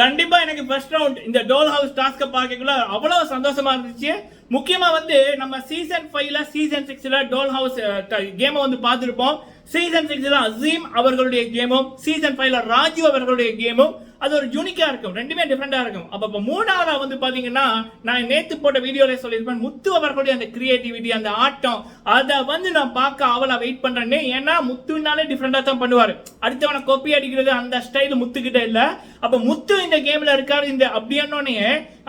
கண்டிப்பா எனக்கு first round இந்த டோல் ஹவுஸ் டாஸ்க்கை பார்க்கக்குள்ள அவ்வளவு சந்தோஷமா இருந்துச்சு. முக்கியமாக வந்து நம்ம சீசன் ஃபைவ்ல சீசன் சிக்ஸ்ல டோல் ஹவுஸ் கேமை வந்து பார்த்துருப்போம். சீசன் சிக்ஸ்ல அசீம் அவர்களுடைய கேமும் சீசன் ஃபைவ்ல ராஜு அவர்களுடைய கேமும் அது ஒரு யூனிக்காக இருக்கும். ரெண்டுமே டிஃப்ரெண்டாக இருக்கும். அப்போ இப்போ மூணாவதாக வந்து பார்த்தீங்கன்னா நான் நேற்று போட்ட வீடியோவில் சொல்லியிருப்பேன் முத்து அவர்களுடைய அந்த கிரியேட்டிவிட்டி அந்த ஆட்டம் அதை வந்து நான் பார்க்க அவளை வெயிட் பண்ணுறேன்னு ஏன்னா முத்துனாலே டிஃப்ரெண்டாக தான் பண்ணுவார். அடுத்தவனை கொப்பி அடிக்கிறது அந்த ஸ்டைல் முத்துக்கிட்ட இல்லை. அப்போ முத்து இந்த கேமில் இருக்கார் இந்த அப்படின்னோடனே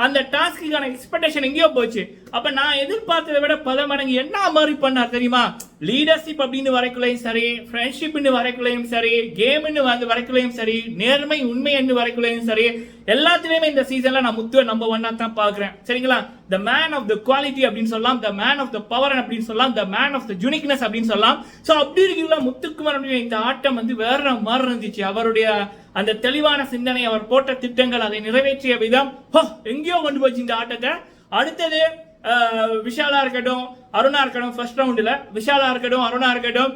அந்த டாஸ்க்குக்கான எக்ஸ்பெக்டேஷன் எங்கேயோ போச்சு. அப்போ நான் எதிர்பார்த்ததை விட பல மடங்கு என்ன மாதிரி பண்ணார் தெரியுமா? லீடர்ஷிப் அப்படின்னு வரைக்குள்ளையும் சரி ஃப்ரெண்ட்ஷிப்னு வரைக்குள்ளையும் சரி கேம்னு வந்து வரைக்குள்ளையும் சரி நேர்மை உண்மை என்று வரைக்குள்ளையும் சரி எல்லாத்துலேயுமே இந்த சீசனில் நான் முத்துவை நம்பர் ஒன்னாக தான் பார்க்குறேன். சரிங்களா? The man of the quality அப்படின்னு சொல்லலாம் the man of the power அப்படின்னு சொல்லலாம் the man of the uniqueness அப்படின்னு சொல்லலாம். ஸோ அப்படி இருக்கீங்களா முத்துக்குமார் இந்த ஆட்டம் வந்து வேற மாதிரி இருந்துச்சு. அவருடைய அந்த தெளிவான சிந்தனை அவர் போட்ட திட்டங்கள் அதை நிறைவேற்றிய விதம் ஹோ, எங்கேயோ கொண்டு போச்சு இந்த ஆட்டத்தை. அடுத்தது விஷாலா இருக்கட்டும் அருணா இருக்கட்டும் ஃபர்ஸ்ட் ரவுண்டில் விஷாலா இருக்கட்டும் அருணா இருக்கட்டும்.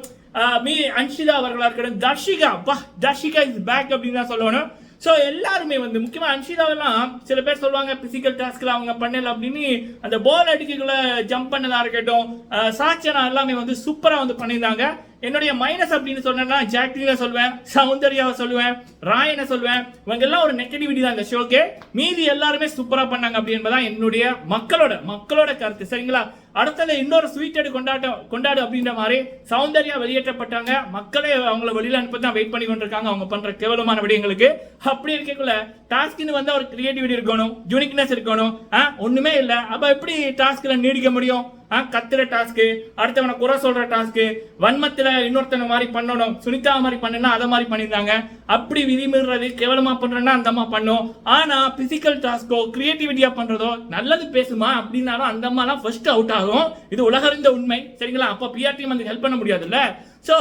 மீ அன்ஷிதா அவர்களா இருக்கட்டும். தர்ஷிகா பா தர்ஷிகா இஸ் பேக் அப்படின்னு தான் சொல்லணும். ஸோ எல்லாருமே வந்து முக்கியமாக அன்ஷிதாவெல்லாம் சில பேர் சொல்லுவாங்க பிசிக்கல் டாஸ்கில் அவங்க பண்ணல அப்படின்னு. அந்த பால் அடிக்கக்குள்ள ஜம்ப் பண்ணதாக இருக்கட்டும் அஹ், சாச்சனா எல்லாமே வந்து சூப்பராக வந்து பண்ணியிருந்தாங்க. என்னுடைய மைனஸ் அப்படின்னு சொன்னா ஜாக்லினை சொல்லுவேன் சௌந்தர்யாவை சொல்லுவேன் ராயனை சொல்லுவேன் இவங்க எல்லாம் ஒரு நெகட்டிவிட்டி தான் இந்த ஷோக்கு மீதி எல்லாருமே சூப்பரா பண்ணாங்க அப்படின்பதா என்னுடைய மக்களோட மக்களோட கருத்து. சரிங்களா? அடுத்தது இன்னொரு ஸ்வீட்டடு கொண்டாட்டம் கொண்டாடு அப்படின்ற மாதிரி சௌந்தர்யா வெளியேற்றப்பட்டாங்க. மக்களே அவங்கள வெளியில் அனுப்ப தான் வெயிட் பண்ணி கொண்டிருக்காங்க. அவங்க பண்ற கேவலமான விடயங்களுக்கு. அப்படி இருக்கக்குள்ள டாஸ்க்னு வந்து ஒரு கிரியேட்டிவிட்டி இருக்கணும் யூனிக்னஸ் இருக்கணும். ஆ, ஒண்ணுமே இல்லை. அப்ப எப்படி டாஸ்க்ல நீடிக்க முடியும்? கத்துற டாஸ்க் அடுத்தவனை குறை சொல்ற டாஸ்க் வன்மத்துல இன்னொருத்தனை மாதிரி பண்ணணும் சுனிதா மாதிரி பண்ணுனா அதை மாதிரி பண்ணியிருந்தாங்க. அப்படி விதிமீறது கேவலமா பண்றேன்னா அந்த அம்மா பண்ணும். ஆனா பிசிக்கல் டாஸ்கோ கிரியேட்டிவிட்டியா பண்றதோ நல்லது பேசுமா அப்படின்னாலும் அந்த அம்மாலாம் ஃபர்ஸ்ட் அவுட் ஆகும். இது உலகறிந்த உண்மை சரிங்களா? அப்ப பிஆர் டீம் வந்து ஹெல்ப் பண்ண முடியாதுல்ல? சோ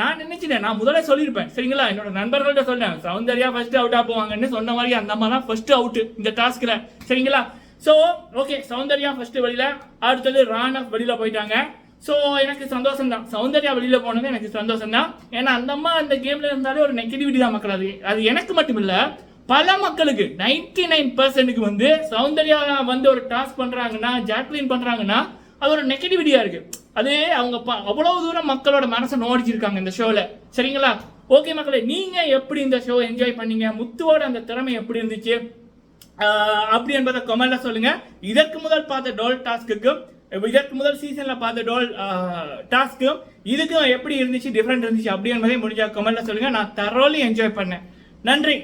நான் நினைச்சேன் நான் முதல்ல சொல்லியிருப்பேன் சரிங்களா? என்னோட நண்பர்கள்ட்ட சொன்னேன் சௌந்தர்யா ஃபர்ஸ்ட் அவுட் போவாங்கன்னு சொன்ன மாதிரி அந்த அம்மா தான் ஃபர்ஸ்ட் அவுட் இந்த டாஸ்க்ல சரிங்களா? ஸோ ஓகே சௌந்தர்யா ஃபர்ஸ்ட் வழியில் அடுத்தது ராணவ் வெளியில் போயிட்டாங்க. ஸோ எனக்கு சந்தோஷம் தான் சௌந்தர்யா வெளியில் போனது எனக்கு சந்தோஷம் தான் ஏன்னா அந்த அம்மா அந்த கேமில் இருந்தாலே ஒரு நெகட்டிவிட்டி தான் மக்கள் அது. அது எனக்கு மட்டும் இல்லை பல மக்களுக்கு நைன்டி நைன் பர்சன்ட்டுக்கு வந்து சௌந்தர்யா வந்து ஒரு டாஸ்க் பண்ணுறாங்கன்னா ஜாக்லின் பண்ணுறாங்கன்னா அது ஒரு நெகட்டிவிட்டியாக இருக்குது அது அவங்க ப- அவ்வளோ தூரம் மக்களோட மனசை நோடிச்சிருக்காங்க இந்த ஷோவில் சரிங்களா? ஓகே மக்களே நீங்கள் எப்படி இந்த ஷோ என்ஜாய் பண்ணீங்க? முத்துவோட அந்த திறமை எப்படி இருந்துச்சு? அப்படி என்பதை கமெண்ட்ல சொல்லுங்க. இதற்கு முதல் பார்த்த டோல் டாஸ்க்குக்கும் இதற்கு முதல் சீசன்ல பார்த்த டோல் டாஸ்க்கும் இதுக்கும் எப்படி இருந்துச்சு டிஃப்ரெண்ட் இருந்துச்சு அப்படி என்பதை முடிஞ்சா கமெண்ட்ல சொல்லுங்க. நான் தரோலி என்ஜாய் பண்ணேன். நன்றி.